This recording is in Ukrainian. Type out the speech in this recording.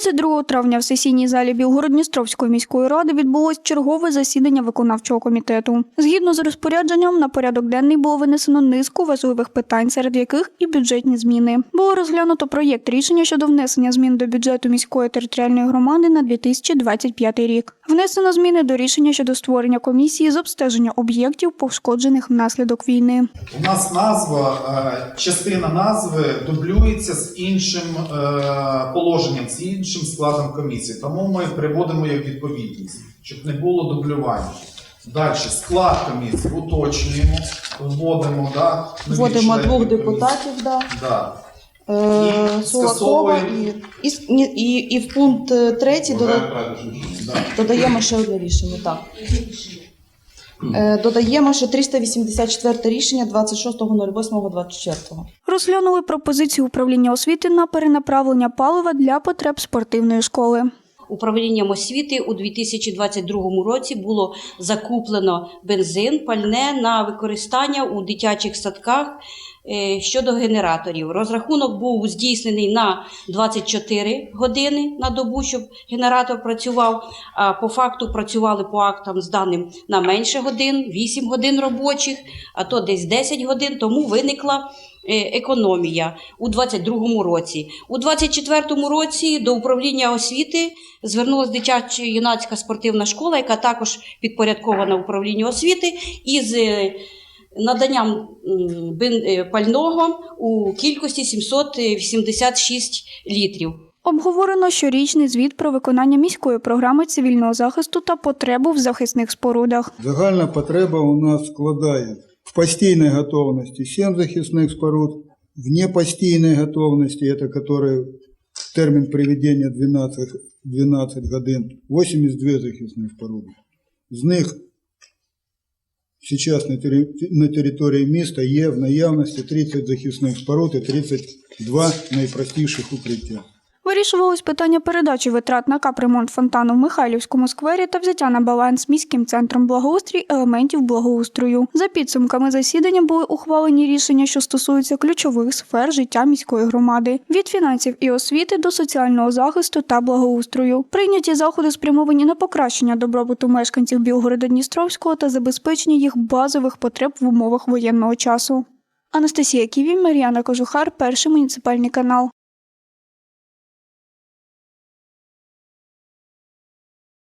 22 травня в сесійній залі Білгород-Дністровської міської ради відбулось чергове засідання виконавчого комітету. Згідно з розпорядженням, на порядок денний було винесено низку важливих питань, серед яких і бюджетні зміни. Було розглянуто проєкт рішення щодо внесення змін до бюджету міської територіальної громади на 2025 рік. Внесено зміни до рішення щодо створення комісії з обстеження об'єктів, пошкоджених внаслідок війни. У нас назва, е, частина назви дублюється з іншим е, положенням, з іншим складом комісії. Тому ми приводимо її відповідність, щоб не було дублювання. Далі склад комісії уточнюємо, вводимо, да, нові Вводимо члени двох комісії. депутатів, да. Да. Е, І Сулакова і, скасовуємо. і, с- і, і в пункт е, третій дода- Да. додаємо ще одне рішення. Так. Е, додаємо що 384 рішення 26.08.24. Розглянули пропозицію управління освіти на перенаправлення палива для потреб спортивної школи. Управлінням освіти у 2022 році було закуплено бензин, пальне на використання у дитячих садках е, щодо генераторів. Розрахунок був здійснений на 24 години на добу, щоб генератор працював. А по факту працювали по актам з даним на менше годин, 8 годин робочих, а то десь 10 годин. Тому виникла економія у 2022 році. У 2024 році до управління освіти звернулася дитяча юнацька спортивна школа, яка також підпорядкована управлінню освіти, із е, наданням е, пального у кількості 786 літрів. Обговорено щорічний звіт про виконання міської програми цивільного захисту та потребу в захисних спорудах. Загальна потреба у нас складає в постійній готовності 7 захисних споруд, в непостійній готовності, це которые термін приведення 12, 12 годин, 82 захисних споруди. З них зараз на, тері- на території міста є в наявності 30 захисних споруд і 32 найпростіших укриття. Вирішувалось питання передачі витрат на капремонт фонтану в Михайлівському сквері та взяття на баланс міським центром благоустрій елементів благоустрою. За підсумками засідання були ухвалені рішення, що стосуються ключових сфер життя міської громади від фінансів і освіти до соціального захисту та благоустрою. Прийняті заходи спрямовані на покращення добробуту мешканців Білгорода Дністровського та забезпечення їх базових потреб в умовах воєнного часу. Анастасія Ківі, Мар'яна Кожухар, перший муніципальний канал.